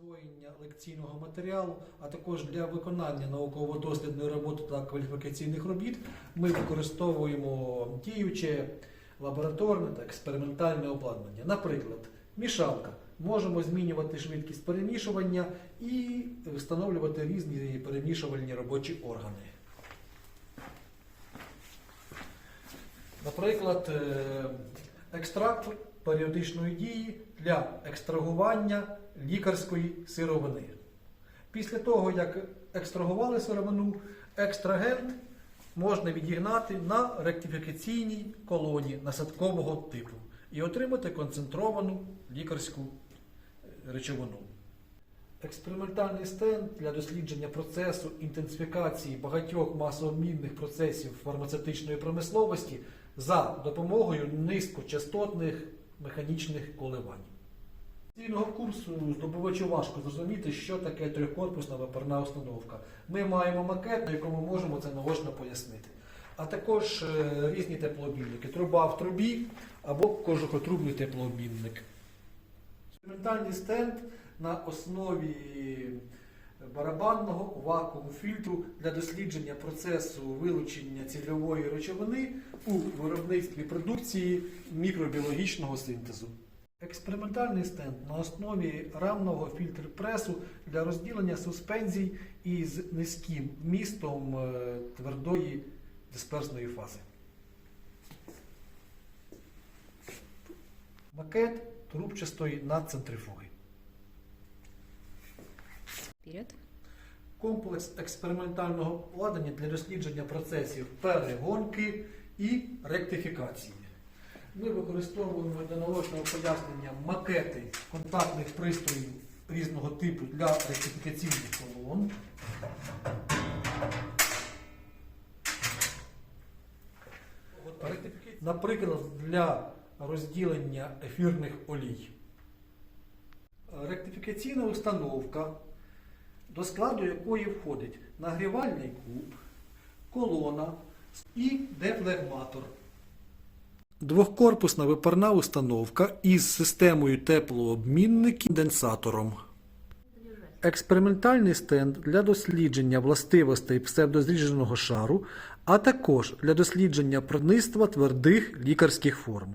засвоєння лекційного матеріалу, а також для виконання науково-дослідної роботи та кваліфікаційних робіт ми використовуємо діюче лабораторне та експериментальне обладнання. Наприклад, мішалка. Можемо змінювати швидкість перемішування і встановлювати різні перемішувальні робочі органи. Наприклад, е, екстрактор періодичної дії для екстрагування лікарської сировини. Після того, як екстрагували сировину, екстрагент можна відігнати на ректифікаційній колоні насадкового типу і отримати концентровану лікарську е, речовину. Експериментальний стенд для дослідження процесу інтенсифікації багатьох масообмінних процесів фармацевтичної промисловості за допомогою низькочастотних механічних коливань. З цільного курсу здобувачу важко зрозуміти, що таке трьохкорпусна вапорна установка. Ми маємо макет, на якому можемо це наочно пояснити. А також е, різні теплообмінники. Труба в трубі або кожухотрубний теплообмінник. Експериментальний стенд на основі барабанного вакууму фільтру для дослідження процесу вилучення цільової речовини у виробництві продукції мікробіологічного синтезу. Експериментальний стенд на основі рамного фільтр-пресу для розділення суспензій із низьким вмістом е, твердої дисперсної фази. Макет трубчастої надцентрифуги. Вперед. Комплекс експериментального обладнання для дослідження процесів перегонки і ректифікації. Ми використовуємо для наочного пояснення макети контактних пристроїв різного типу для ректифікаційних колон. Наприклад, для розділення ефірних олій. Ректифікаційна установка, до складу якої входить нагрівальний куб, колона і дефлегматор. Двохкорпусна випарна установка із системою теплообмінників конденсатором. Експериментальний стенд для дослідження властивостей псевдозріженого шару, а також для дослідження продництва твердих лікарських форм.